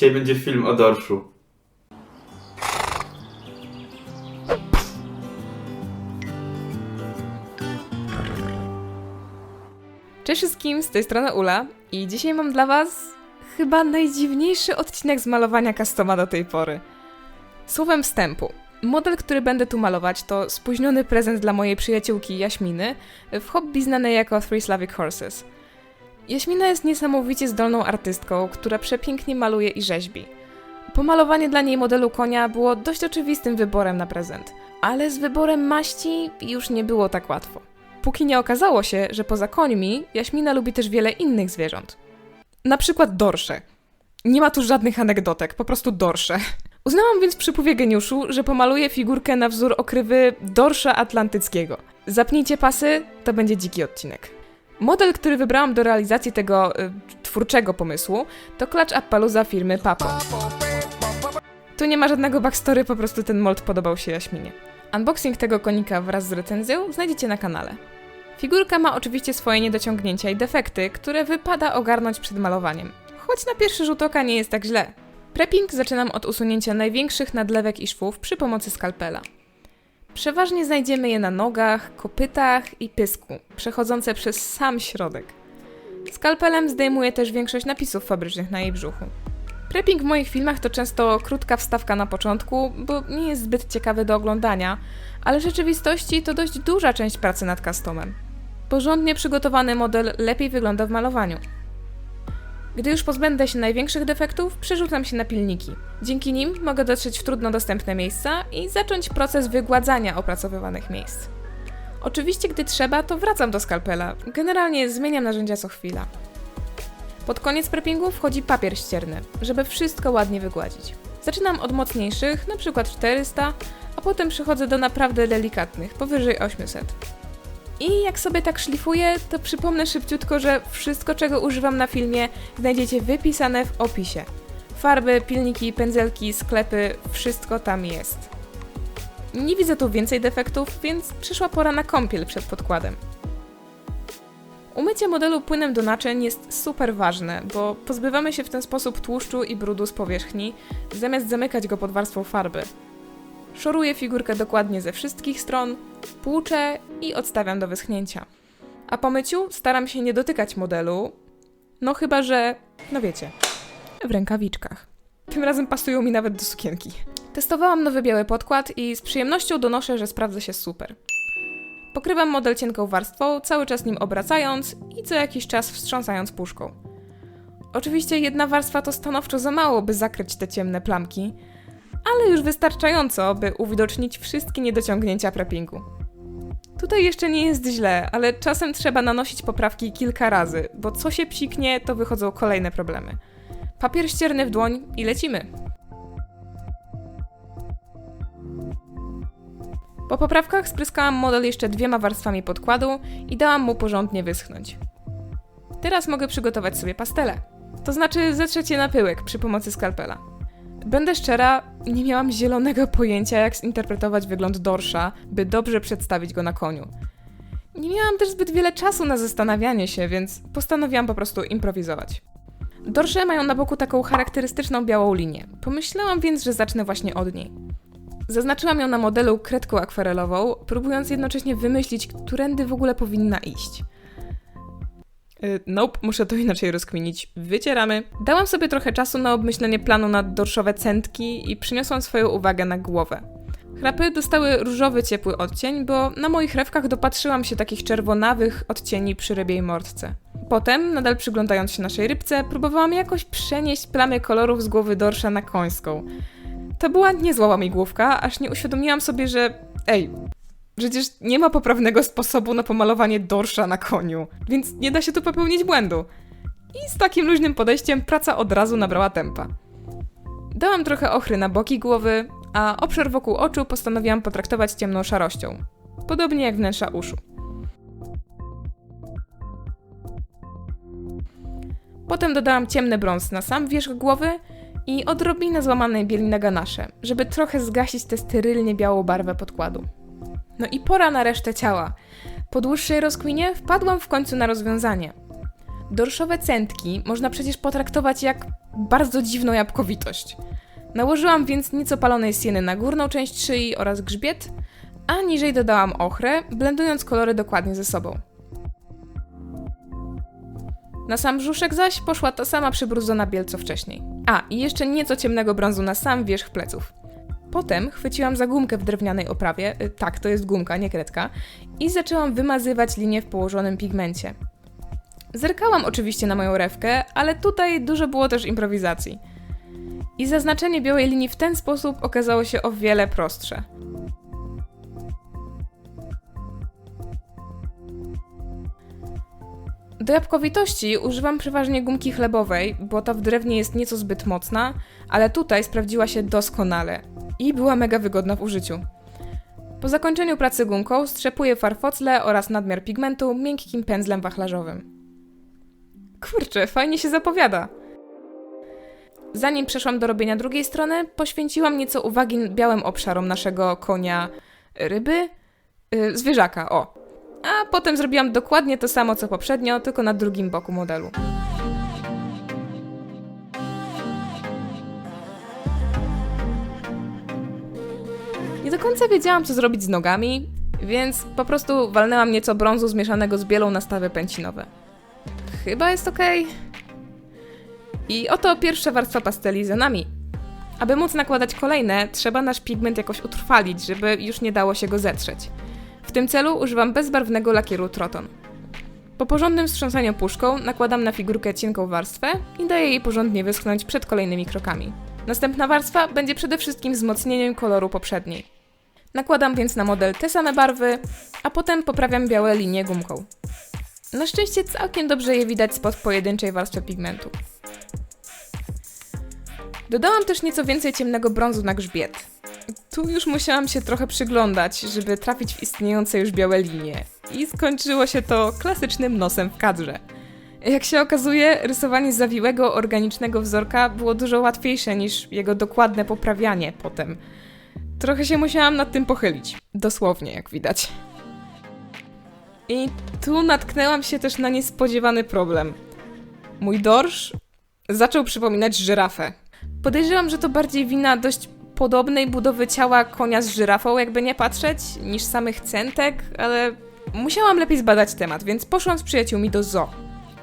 Dzisiaj będzie film o dorszu. Cześć wszystkim, z tej strony Ula i dzisiaj mam dla was chyba najdziwniejszy odcinek z malowania customa do tej pory. Słowem wstępu. Model, który będę tu malować, to spóźniony prezent dla mojej przyjaciółki Jaśminy, w hobby znanej jako Three Slavic Horses. Jaśmina jest niesamowicie zdolną artystką, która przepięknie maluje i rzeźbi. Pomalowanie dla niej modelu konia było dość oczywistym wyborem na prezent, ale z wyborem maści już nie było tak łatwo. Póki nie okazało się, że poza końmi Jaśmina lubi też wiele innych zwierząt. Na przykład dorsze. Nie ma tu żadnych anegdotek, po prostu dorsze. Uznałam więc przy pówie geniuszu, że pomaluję figurkę na wzór okrywy dorsza atlantyckiego. Zapnijcie pasy, to będzie dziki odcinek. Model, który wybrałam do realizacji tego y, twórczego pomysłu, to klacz Appaluza firmy Papo. Tu nie ma żadnego backstory, po prostu ten mold podobał się Jaśminie. Unboxing tego konika wraz z recenzją znajdziecie na kanale. Figurka ma oczywiście swoje niedociągnięcia i defekty, które wypada ogarnąć przed malowaniem. Choć na pierwszy rzut oka nie jest tak źle. Prepping zaczynam od usunięcia największych nadlewek i szwów przy pomocy skalpela. Przeważnie znajdziemy je na nogach, kopytach i pysku, przechodzące przez sam środek. Skalpelem zdejmuję też większość napisów fabrycznych na jej brzuchu. Prepping w moich filmach to często krótka wstawka na początku, bo nie jest zbyt ciekawy do oglądania, ale w rzeczywistości to dość duża część pracy nad customem. Porządnie przygotowany model lepiej wygląda w malowaniu. Gdy już pozbędę się największych defektów, przerzucam się na pilniki. Dzięki nim mogę dotrzeć w trudno dostępne miejsca i zacząć proces wygładzania opracowywanych miejsc. Oczywiście, gdy trzeba, to wracam do skalpela. Generalnie zmieniam narzędzia co chwila. Pod koniec preppingu wchodzi papier ścierny, żeby wszystko ładnie wygładzić. Zaczynam od mocniejszych, np. 400, a potem przechodzę do naprawdę delikatnych, powyżej 800. I jak sobie tak szlifuję, to przypomnę szybciutko, że wszystko, czego używam na filmie, znajdziecie wypisane w opisie. Farby, pilniki, pędzelki, sklepy, wszystko tam jest. Nie widzę tu więcej defektów, więc przyszła pora na kąpiel przed podkładem. Umycie modelu płynem do naczyń jest super ważne, bo pozbywamy się w ten sposób tłuszczu i brudu z powierzchni, zamiast zamykać go pod warstwą farby. Szoruję figurkę dokładnie ze wszystkich stron, płuczę i odstawiam do wyschnięcia. A po myciu staram się nie dotykać modelu, no chyba że, no wiecie, w rękawiczkach. Tym razem pasują mi nawet do sukienki. Testowałam nowy biały podkład i z przyjemnością donoszę, że sprawdza się super. Pokrywam model cienką warstwą, cały czas nim obracając i co jakiś czas wstrząsając puszką. Oczywiście jedna warstwa to stanowczo za mało, by zakryć te ciemne plamki, ale już wystarczająco, by uwidocznić wszystkie niedociągnięcia preppingu. Tutaj jeszcze nie jest źle, ale czasem trzeba nanosić poprawki kilka razy, bo co się psiknie, to wychodzą kolejne problemy. Papier ścierny w dłoń i lecimy. Po poprawkach spryskałam model jeszcze dwiema warstwami podkładu i dałam mu porządnie wyschnąć. Teraz mogę przygotować sobie pastele. To znaczy zetrzeć je na pyłek przy pomocy skalpela. Będę szczera, nie miałam zielonego pojęcia, jak zinterpretować wygląd dorsza, by dobrze przedstawić go na koniu. Nie miałam też zbyt wiele czasu na zastanawianie się, więc postanowiłam po prostu improwizować. Dorsze mają na boku taką charakterystyczną białą linię. Pomyślałam więc, że zacznę właśnie od niej. Zaznaczyłam ją na modelu kredką akwarelową, próbując jednocześnie wymyślić, którędy w ogóle powinna iść. Y, Nope, muszę to inaczej rozkminić. Wycieramy. Dałam sobie trochę czasu na obmyślenie planu na dorszowe centki i przyniosłam swoją uwagę na głowę. Chrapy dostały różowy ciepły odcień, bo na moich rewkach dopatrzyłam się takich czerwonawych odcieni przy rybiej mordce. Potem, nadal przyglądając się naszej rybce, próbowałam jakoś przenieść plamy kolorów z głowy dorsza na końską. To była niezła łamigłówka, aż nie uświadomiłam sobie, że ej, przecież nie ma poprawnego sposobu na pomalowanie dorsza na koniu, więc nie da się tu popełnić błędu. I z takim luźnym podejściem praca od razu nabrała tempa. Dałam trochę ochry na boki głowy, a obszar wokół oczu postanowiłam potraktować ciemną szarością. Podobnie jak wnętrza uszu. Potem dodałam ciemny brąz na sam wierzch głowy i odrobinę złamanej bieli na ganasze, żeby trochę zgasić tę sterylnie białą barwę podkładu. No i pora na resztę ciała. Po dłuższej rozkminie wpadłam w końcu na rozwiązanie. Dorszowe centki można przecież potraktować jak bardzo dziwną jabłkowitość. Nałożyłam więc nieco palonej sieny na górną część szyi oraz grzbiet, a niżej dodałam ochrę, blendując kolory dokładnie ze sobą. Na sam brzuszek zaś poszła ta sama przybrudzona biel co wcześniej. A, i jeszcze nieco ciemnego brązu na sam wierzch pleców. Potem chwyciłam za gumkę w drewnianej oprawie, y, tak, to jest gumka, nie kredka, i zaczęłam wymazywać linię w położonym pigmencie. Zerkałam oczywiście na moją rewkę, ale tutaj dużo było też improwizacji. I zaznaczenie białej linii w ten sposób okazało się o wiele prostsze. Do jabłkowitości używam przeważnie gumki chlebowej, bo ta w drewnie jest nieco zbyt mocna, ale tutaj sprawdziła się doskonale i była mega wygodna w użyciu. Po zakończeniu pracy gumką strzepuję farfocle oraz nadmiar pigmentu miękkim pędzlem wachlarzowym. Kurczę, fajnie się zapowiada. Zanim przeszłam do robienia drugiej strony, poświęciłam nieco uwagi białym obszarom naszego konia ryby, yy, zwierzaka, o. A potem zrobiłam dokładnie to samo co poprzednio, tylko na drugim boku modelu. Nie do końca wiedziałam, co zrobić z nogami, więc po prostu walnęłam nieco brązu zmieszanego z bielą na stawy pęcinowe. Chyba jest ok. I oto pierwsza warstwa pasteli za nami. Aby móc nakładać kolejne, trzeba nasz pigment jakoś utrwalić, żeby już nie dało się go zetrzeć. W tym celu używam bezbarwnego lakieru Troton. Po porządnym wstrząsaniu puszką nakładam na figurkę cienką warstwę i daję jej porządnie wyschnąć przed kolejnymi krokami. Następna warstwa będzie przede wszystkim wzmocnieniem koloru poprzedniej. Nakładam więc na model te same barwy, a potem poprawiam białe linie gumką. Na szczęście całkiem dobrze je widać spod pojedynczej warstwy pigmentu. Dodałam też nieco więcej ciemnego brązu na grzbiet. Tu już musiałam się trochę przyglądać, żeby trafić w istniejące już białe linie. I skończyło się to klasycznym nosem w kadrze. Jak się okazuje, rysowanie zawiłego, organicznego wzorka było dużo łatwiejsze niż jego dokładne poprawianie potem. Trochę się musiałam nad tym pochylić. Dosłownie, jak widać. I tu natknęłam się też na niespodziewany problem. Mój dorsz zaczął przypominać żyrafę. Podejrzewam, że to bardziej wina dość podobnej budowy ciała konia z żyrafą, jakby nie patrzeć, niż samych centek, ale musiałam lepiej zbadać temat, więc poszłam z przyjaciółmi do zoo.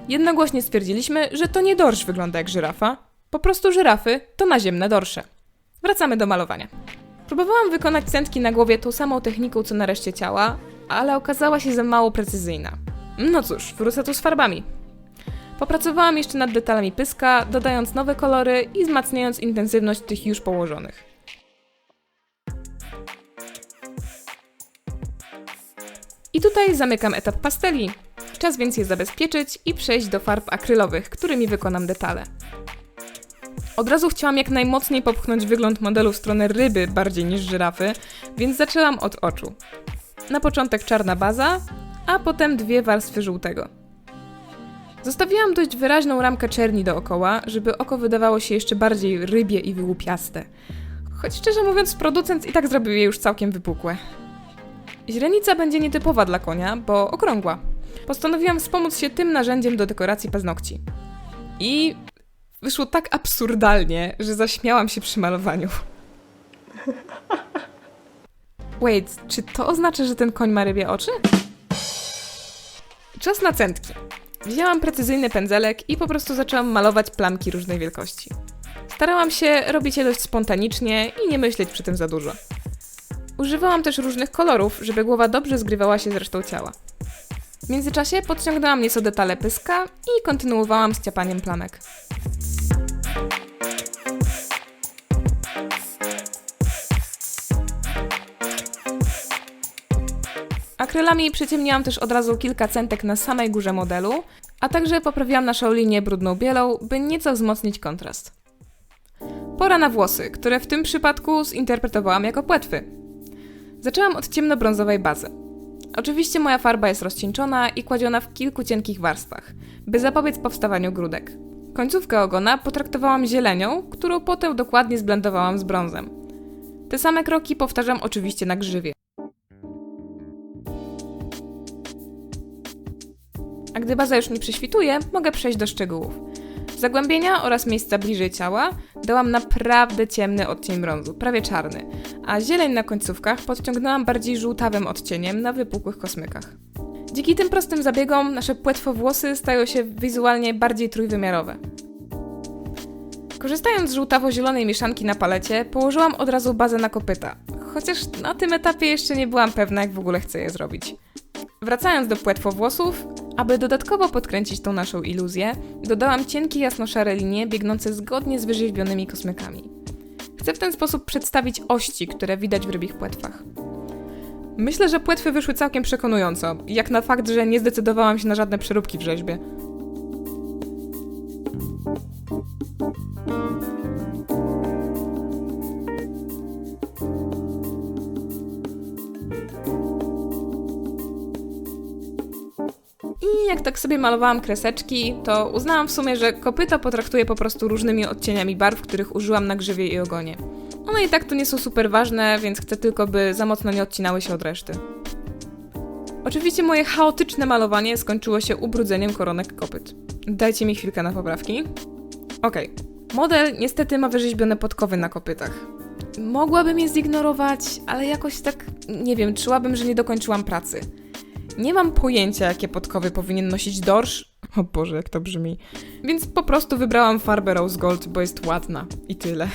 Jednogłośnie stwierdziliśmy, że to nie dorsz wygląda jak żyrafa, po prostu żyrafy to naziemne dorsze. Wracamy do malowania. Próbowałam wykonać centki na głowie tą samą techniką co na reszcie ciała, ale okazała się za mało precyzyjna. No cóż, wrócę tu z farbami. Popracowałam jeszcze nad detalami pyska, dodając nowe kolory i wzmacniając intensywność tych już położonych. I tutaj zamykam etap pasteli. Czas więc je zabezpieczyć i przejść do farb akrylowych, którymi wykonam detale. Od razu chciałam jak najmocniej popchnąć wygląd modelu w stronę ryby bardziej niż żyrafy, więc zaczęłam od oczu. Na początek czarna baza, a potem dwie warstwy żółtego. Zostawiłam dość wyraźną ramkę czerni dookoła, żeby oko wydawało się jeszcze bardziej rybie i wyłupiaste. Choć szczerze mówiąc, producent i tak zrobił je już całkiem wypukłe. Źrenica będzie nietypowa dla konia, bo okrągła. Postanowiłam wspomóc się tym narzędziem do dekoracji paznokci. I wyszło tak absurdalnie, że zaśmiałam się przy malowaniu. Wait, czy to oznacza, że ten koń ma rybie oczy? Czas na centki. Wzięłam precyzyjny pędzelek i po prostu zaczęłam malować plamki różnej wielkości. Starałam się robić je dość spontanicznie i nie myśleć przy tym za dużo. Używałam też różnych kolorów, żeby głowa dobrze zgrywała się z resztą ciała. W międzyczasie podciągnęłam nieco detale pyska i kontynuowałam z ciapaniem plamek. Akrylami przyciemniłam też od razu kilka centek na samej górze modelu, a także poprawiłam naszą linię brudną bielą, by nieco wzmocnić kontrast. Pora na włosy, które w tym przypadku zinterpretowałam jako płetwy. Zaczęłam od ciemnobrązowej bazy. Oczywiście moja farba jest rozcieńczona i kładziona w kilku cienkich warstwach, by zapobiec powstawaniu grudek. Końcówkę ogona potraktowałam zielenią, którą potem dokładnie zblendowałam z brązem. Te same kroki powtarzam oczywiście na grzywie. A gdy baza już mi prześwituje, mogę przejść do szczegółów. Zagłębienia oraz miejsca bliżej ciała dałam naprawdę ciemny odcień brązu, prawie czarny, a zieleń na końcówkach podciągnęłam bardziej żółtawym odcieniem na wypukłych kosmykach. Dzięki tym prostym zabiegom nasze płetwowłosy stają się wizualnie bardziej trójwymiarowe. Korzystając z żółtawo-zielonej mieszanki na palecie, położyłam od razu bazę na kopyta, chociaż na tym etapie jeszcze nie byłam pewna, jak w ogóle chcę je zrobić. Wracając do płetwowłosów, aby dodatkowo podkręcić tą naszą iluzję, dodałam cienkie jasno-szare linie biegnące zgodnie z wyrzeźbionymi kosmykami. Chcę w ten sposób przedstawić ości, które widać w rybich płetwach. Myślę, że płetwy wyszły całkiem przekonująco, jak na fakt, że nie zdecydowałam się na żadne przeróbki w rzeźbie. Jak tak sobie malowałam kreseczki, to uznałam w sumie, że kopyta potraktuję po prostu różnymi odcieniami barw, których użyłam na grzywie i ogonie. One i tak to nie są super ważne, więc chcę tylko, by za mocno nie odcinały się od reszty. Oczywiście moje chaotyczne malowanie skończyło się ubrudzeniem koronek kopyt. Dajcie mi chwilkę na poprawki. Okej. Model niestety ma wyrzeźbione podkowy na kopytach. Mogłabym je zignorować, ale jakoś tak, nie wiem, czułabym, że nie dokończyłam pracy. Nie mam pojęcia, jakie podkowy powinien nosić dorsz. O Boże, jak to brzmi. Więc po prostu wybrałam farbę Rose Gold, bo jest ładna. I tyle.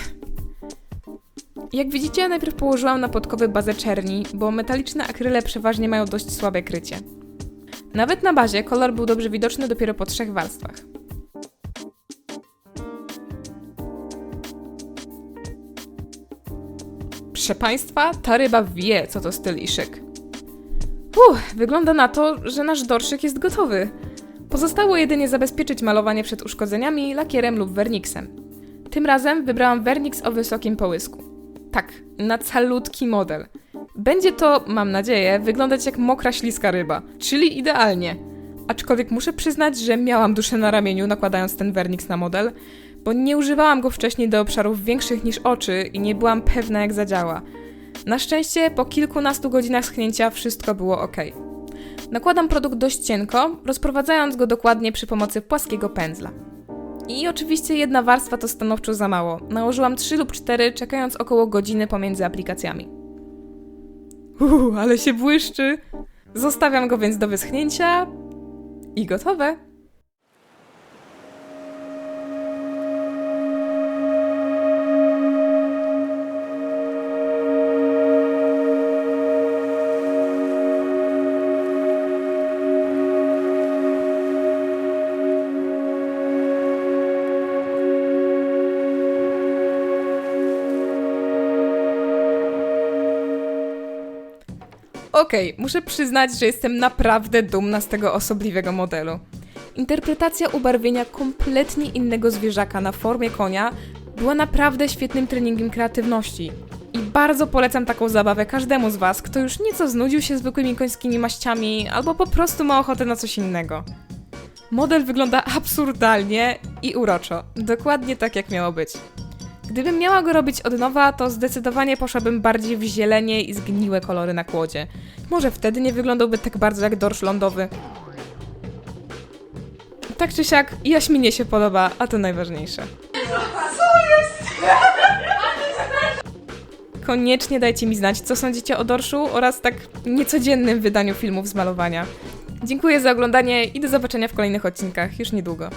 Jak widzicie, najpierw położyłam na podkowy bazę czerni, bo metaliczne akryle przeważnie mają dość słabe krycie. Nawet na bazie kolor był dobrze widoczny dopiero po trzech warstwach. Proszę Państwa, ta ryba wie, co to styl i szyk. Uff, wygląda na to, że nasz dorszyk jest gotowy. Pozostało jedynie zabezpieczyć malowanie przed uszkodzeniami lakierem lub werniksem. Tym razem wybrałam werniks o wysokim połysku. Tak, na calutki model. Będzie to, mam nadzieję, wyglądać jak mokra śliska ryba, czyli idealnie. Aczkolwiek muszę przyznać, że miałam duszę na ramieniu nakładając ten werniks na model, bo nie używałam go wcześniej do obszarów większych niż oczy i nie byłam pewna jak zadziała. Na szczęście po kilkunastu godzinach schnięcia wszystko było ok. Nakładam produkt dość cienko, rozprowadzając go dokładnie przy pomocy płaskiego pędzla. I oczywiście jedna warstwa to stanowczo za mało. Nałożyłam 3 lub 4, czekając około godziny pomiędzy aplikacjami. Uuu, ale się błyszczy! Zostawiam go więc do wyschnięcia i gotowe. Okej, muszę przyznać, że jestem naprawdę dumna z tego osobliwego modelu. Interpretacja ubarwienia kompletnie innego zwierzaka na formie konia była naprawdę świetnym treningiem kreatywności. I bardzo polecam taką zabawę każdemu z Was, kto już nieco znudził się zwykłymi końskimi maściami albo po prostu ma ochotę na coś innego. Model wygląda absurdalnie i uroczo, dokładnie tak jak miało być. Gdybym miała go robić od nowa, to zdecydowanie poszłabym bardziej w zielenie i zgniłe kolory na kłodzie. Może wtedy nie wyglądałby tak bardzo jak dorsz lądowy. Tak czy siak, Jaśminie się podoba, a to najważniejsze. Koniecznie dajcie mi znać, co sądzicie o dorszu oraz tak niecodziennym wydaniu filmów z malowania. Dziękuję za oglądanie i do zobaczenia w kolejnych odcinkach już niedługo.